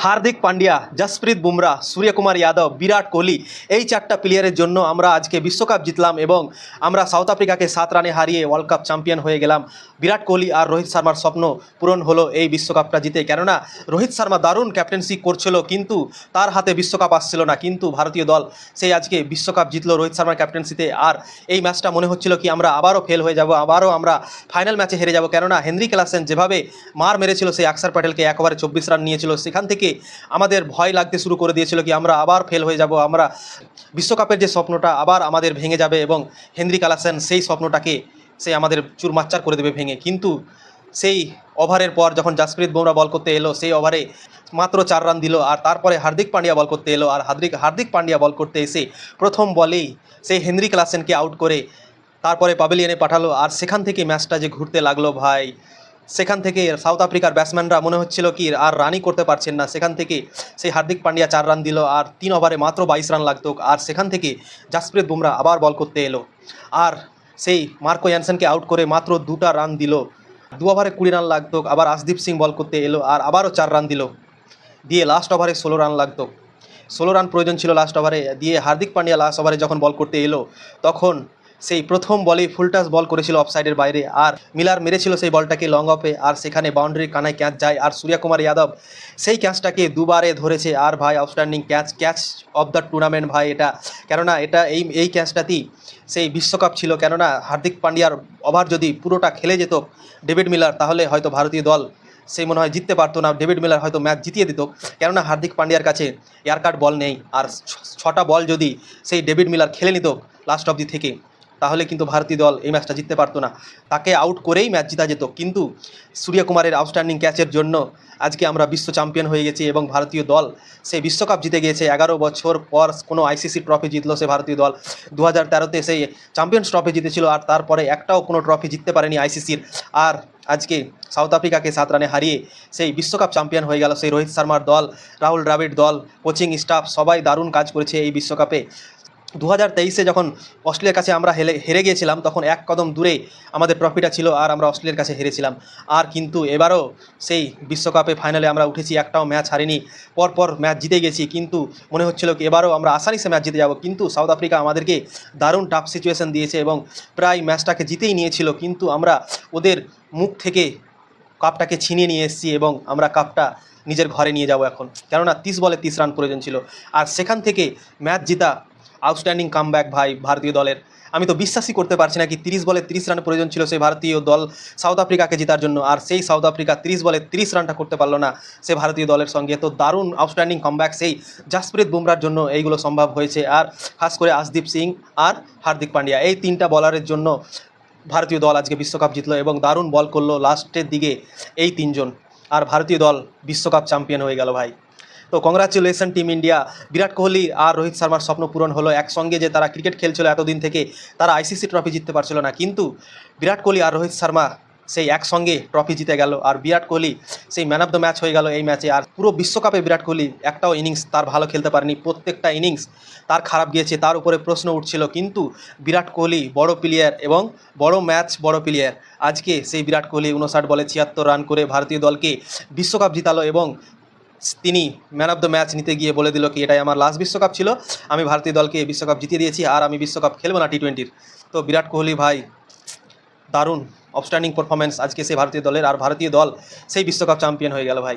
হার্দিক পান্ডিয়া জসপ্রীত বুমরা, সূর্যকুমার যাদব, বিরাট কোহলি এই চারটা প্লেয়ারের জন্য আমরা আজকে বিশ্বকাপ জিতলাম এবং আমরা সাউথ আফ্রিকাকে সাত রানে হারিয়ে ওয়ার্ল্ড কাপ চ্যাম্পিয়ন হয়ে গেলাম। বিরাট কোহলি আর রোহিত শর্মার স্বপ্ন পূরণ হলো এই বিশ্বকাপটা জিতে। কেননা রোহিত শর্মা দারুণ ক্যাপ্টেন্সি করছিল কিন্তু তার হাতে বিশ্বকাপ আসছিল না। কিন্তু ভারতীয় দল সেই আজকে বিশ্বকাপ জিতলো রোহিত শর্মার ক্যাপ্টেন্সিতে আর এই ম্যাচটা মনে হচ্ছিল কি আমরা আবারও ফেল হয়ে যাব, আবারও আমরা ফাইনাল ম্যাচে হেরে যাব। কেননা হেনরি ক্লাসেন যেভাবে মার মেরেছিল সেই আকসার প্যাটেলকে একবারে চব্বিশ রান নিয়েছিল, সেখান থেকে আমাদের ভয় লাগতে শুরু করে দিয়েছিল কি আমরা আবার ফেল হয়ে যাব, আমরা বিশ্বকাপের যে স্বপ্নটা আবার আমাদের ভেঙে যাবে এবং হেনরি কালাসেন সেই স্বপ্নটাকে সে আমাদের চুরমাচ্চার করে দেবে ভেঙে। কিন্তু সেই ওভারের পর যখন জাসপ্রীত বুমরা বল করতে এলো, সেই ওভারে মাত্র চার রান দিল আর তারপরে হার্দিক পান্ডিয়া বল করতে এলো আর হার্দিক হার্দিক পান্ডিয়া বল করতে এসে প্রথম বলেই সেই হেনরি ক্লাসেনকে আউট করে তারপরে পাবেলিয়ানে পাঠালো। আর সেখান থেকে ম্যাচটা যে ঘুরতে লাগল ভাই সেখান থেকে সাউথ আফ্রিকার ব্যাটসম্যানরা মনে হচ্ছিল কি, আর রানই করতে পারছেন না। সেখান থেকে সেই হার্দিক পান্ডিয়া চার রান দিল, আর তিন ওভারে মাত্র বাইশ রান লাগতো। আর সেখান থেকে জাসপ্রীত বুমরা আবার বল করতে এলো। আর সেই মার্কো ইয়ানসেনকে আউট করে মাত্র দুটা রান দিল। দু ওভারে কুড়ি রান লাগতো, আবার আশদীপ সিং বল করতে এলো, আর আবারও চার রান দিল। দিয়ে লাস্ট ওভারে ষোলো রান লাগতো। ষোলো রান প্রয়োজন ছিল লাস্ট ওভারে। দিয়ে হার্দিক পান্ডিয়া লাস্ট ওভারে যখন বল করতে এলো, তখন সেই প্রথম বলেই ফুলটাস বল করেছিল অফসাইডের বাইরে। আর মিলার মেরেছিল সেই বলটাকে লং অফে আর সেখানে বাউন্ডারির কানায় ক্যাচ যায়। আর সূর্যকুমার যাদব সেই ক্যাচটাকে দুবারে ধরেছে। আর ভাই outstanding catch catch of the tournament ভাই এটা। কেননা এটা এই এই ক্যাচটাতেই সেই বিশ্বকাপ ছিল। কেননা হার্দিক পান্ডিয়ার ওভার যদি পুরোটা খেলে যেত ডেভিড মিলার, তাহলে হয়তো ভারতীয় দল সেই মনে হয় জিততে পারতো না। ডেভিড মিলার হয়তো ম্যাচ জিতিয়ে দিত। কেননা হার্দিক পান্ডিয়ার কাছে এয়ারকাট বল নেই। আর ছটা বল যদি সেই ডেভিড মিলার খেলে নিত লাস্ট অবধি থেকে। তাহলে কিন্তু ভারতীয় দল এই ম্যাচটা জিততে পারতো না। তাকে আউট করেই ম্যাচ জিতা যেত। কিন্তু সূর্যকুমারের আউটস্ট্যান্ডিং ক্যাচের জন্য আজকে আমরা বিশ্ব চ্যাম্পিয়ন হয়ে গেছি এবং ভারতীয় দল সেই বিশ্বকাপ জিতে গিয়েছে। এগারো বছর পর কোনো আইসিসি ট্রফি জিতলো সে ভারতীয় দল। দু হাজার তেরোতে সেই চ্যাম্পিয়ন্স ট্রফি জিতেছিল আর তারপরে একটাও কোনো ট্রফি জিততে পারেনি আইসিসির আর আজকে সাউথ আফ্রিকাকে সাত রানে হারিয়ে সেই বিশ্বকাপ চ্যাম্পিয়ন হয়ে গেল সেই রোহিত শর্মার দল, রাহুল দ্রাবিড় দল কোচিং স্টাফ সবাই দারুণ কাজ করেছে এই বিশ্বকাপে। দু হাজার তেইশে যখন অস্ট্রেলিয়ার কাছে আমরা হেরে হেরে গিয়েছিলাম, তখন এক কদম দূরে আমাদের ট্রফিটা ছিল আর আমরা অস্ট্রেলিয়ার কাছে হেরেছিলাম। আর কিন্তু এবারও সেই বিশ্বকাপে ফাইনালে আমরা উঠেছি, একটাও ম্যাচ হারিনি। পরপর ম্যাচ জিতে গেছি, কিন্তু মনে হচ্ছিল কি এবারও আমরা আসানিসে ম্যাচ জিতে যাব। কিন্তু সাউথ আফ্রিকা আমাদেরকে দারুণ টাফ সিচুয়েশন দিয়েছে এবং প্রায় ম্যাচটাকে জিতেই নিয়েছিল, কিন্তু আমরা ওদের মুখ থেকে কাপটাকে ছিনিয়ে নিয়ে এসেছি এবং আমরা কাপটা নিজের ঘরে নিয়ে যাব এখন। কেননা তিরিশ বলে তিরিশ রান প্রয়োজন ছিল। আর সেখান থেকে ম্যাচ জিতা আউটস্ট্যান্ডিং কামব্যাক ভাই ভারতীয় দলের। আমি তো বিশ্বাসই করতে পারছি না কি তিরিশ বলে তিরিশ রান প্রয়োজন ছিল সেই ভারতীয় দল সাউথ আফ্রিকাকে জেতার জন্য, আর সেই সাউথ আফ্রিকা তিরিশ বলে তিরিশ রানটা করতে পারল না সে ভারতীয় দলের সঙ্গে। তো দারুণ আউটস্ট্যান্ডিং কামব্যাক সেই জাসপ্রীত বুমরার জন্য এইগুলো সম্ভব হয়েছে। আর খাস করে আশদীপ সিং আর হার্দিক পান্ডিয়া, এই তিনটা বলারের জন্য ভারতীয় দল আজকে বিশ্বকাপ জিতলো এবং দারুণ বল করল লাস্টের দিকে এই তিনজন। আর ভারতীয় দল বিশ্বকাপ চ্যাম্পিয়ন হয়ে গেল ভাই। তো congratulation team India Virat Kohli আর রোহিত শর্মার স্বপ্ন পূরণ হলো একসঙ্গে যে তারা ক্রিকেট খেলছিল এতদিন থেকে। তারা আইসিসি ট্রফি জিততে পারছিল না। কিন্তু বিরাট কোহলি আর রোহিত শর্মা সেই একসঙ্গে ট্রফি জিতে গেল। আর বিরাট কোহলি সেই ম্যান অফ দ্য ম্যাচ হয়ে গেল এই ম্যাচে আর পুরো বিশ্বকাপে বিরাট কোহলি একটাও ইনিংস তার ভালো খেলতে পারেনি। প্রত্যেকটা ইনিংস তার খারাপ গিয়েছে, তার উপরে প্রশ্ন উঠছিল। কিন্তু বিরাট কোহলি বড় প্লেয়ার এবং বড় ম্যাচ বড় প্লেয়ার আজকে সেই বিরাট কোহলি উনষাট বলে ছিয়াত্তর রান করে ভারতীয় দলকে বিশ্বকাপ জিতালো এবং তিনি ম্যান অফ দ্য ম্যাচ নিতে গিয়ে বলে দিল কি, এটাই আমার লাস্ট বিশ্বকাপ ছিল। আমি ভারতীয় দলকে বিশ্বকাপ জিতিয়ে দিয়েছি আর আমি বিশ্বকাপ খেলব না টি টোয়েন্টির তো বিরাট কোহলি ভাই, দারুণ অফস্ট্যান্ডিং পারফরমেন্স আজকে সেই ভারতীয় দলের। আর ভারতীয় দল সেই বিশ্বকাপ চ্যাম্পিয়ন হয়ে গেল ভাই।